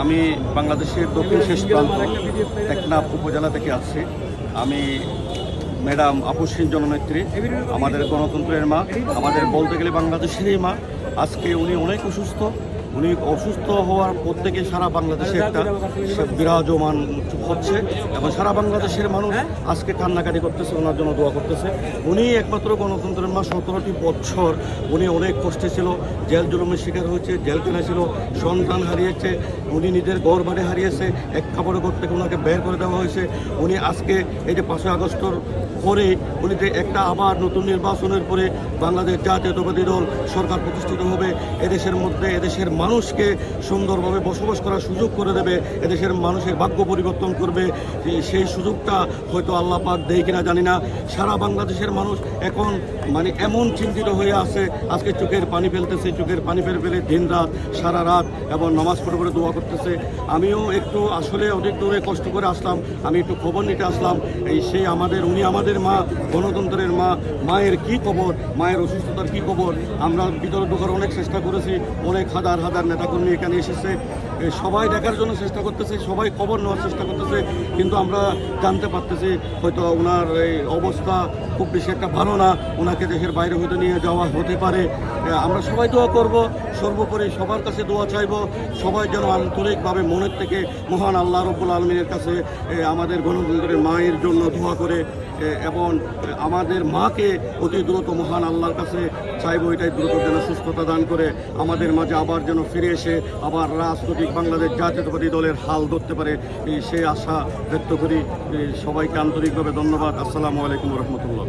আমি বাংলাদেশের দক্ষিণ শেষ প্রান্ত, টেকনাফ উপজেলা থেকে আসছি। আমি ম্যাডাম আপসীন জননেত্রী, আমাদের গণতন্ত্রের মা, আমাদের বলতে গেলে বাংলাদেশেরই মা। আজকে উনি অনেক অসুস্থ উনি অসুস্থ হওয়ার পর থেকে সারা বাংলাদেশে একটা বিরাজমান হচ্ছে এবং সারা বাংলাদেশের মানুষ আজকে কান্নাকাটি করতেছে ওনার জন্য দোয়া করতেছে। উনি একমাত্র গণতন্ত্রের মা সতেরোটি বছর উনি অনেক কষ্টে ছিল জেল জুলুমের শিকার হয়েছে জেলখানা ছিল সন্তান হারিয়েছে উনি নিজের গড় বাড়ি হারিয়েছে এক কাপড়ে ঘর থেকে ওনাকে বের করে দেওয়া হয়েছে। উনি আজকে এই যে পাঁচই আগস্টর পরে উনি যে একটা আবার নতুন নির্বাচনের পরে বাংলাদেশ জাতীয়তাবাদী দল সরকার প্রতিষ্ঠিত হবে এদেশের মধ্যে এদেশের মানুষকে সুন্দরভাবে বসবাস করার সুযোগ করে দেবে, এদেশের মানুষের ভাগ্য পরিবর্তন করবে, সেই সুযোগটা হয়তো আল্লাহ পাক দেয় কিনা জানি না। সারা বাংলাদেশের মানুষ এখন মানে এমন চিন্তিত হয়ে আছে, আজকে চোখের পানি ফেলতেছে, চোখের পানি ফেলে ফেলে দিন রাত সারা রাত এবং নামাজ পড়ে পড়ে দোয়া করতেছে। আমিও একটু আসলে অনেক দূরে কষ্ট করে আসলাম, আমি একটু খবর নিতে আসলাম। এই সেই আমাদের, উনি আমাদের মা গণতন্ত্রের মায়ের কি খবর, মায়ের অসুস্থতার কি খবর? আমরা ভিতরে ঢোকার অনেক চেষ্টা করেছি, অনেক হাজার হাজার নেতাকর্মী এখানে এসেছে। সবাই দেখার জন্য চেষ্টা করতেছে, সবাই খবর নেওয়ার চেষ্টা করতেছে, কিন্তু আমরা জানতে পারতেছি, হয়তো ওনার এই অবস্থা খুব বেশি একটা ভালো না, ওনাকে দেশের বাইরে হয়তো নিয়ে যাওয়া হতে পারে। আমরা সবাই দোয়া করব, সর্বোপরি সবার কাছে দোয়া চাইব, সবাই যেন আন্তরিকভাবে মনের থেকে মহান আল্লাহ রব্বুল আলমিনের কাছে আমাদের গণতন্ত্রের মায়ের জন্য দোয়া করে এবং আমাদের মাকে অতি দ্রুত মহান আল্লাহর কাছে চাইব এটাই দ্রুত যেন সুস্থতা দান করে। আমাদের মাঝে আবার যেন ফিরে এসে আবার রাজনৈতিক বাংলাদেশ জাতীয়তাবাদী দলের হাল ধরতে পারে সে আশা ব্যক্ত করি। সবাইকে আন্তরিকভাবে ধন্যবাদ। আসসালামু আলাইকুম রহমতুল্লাহ।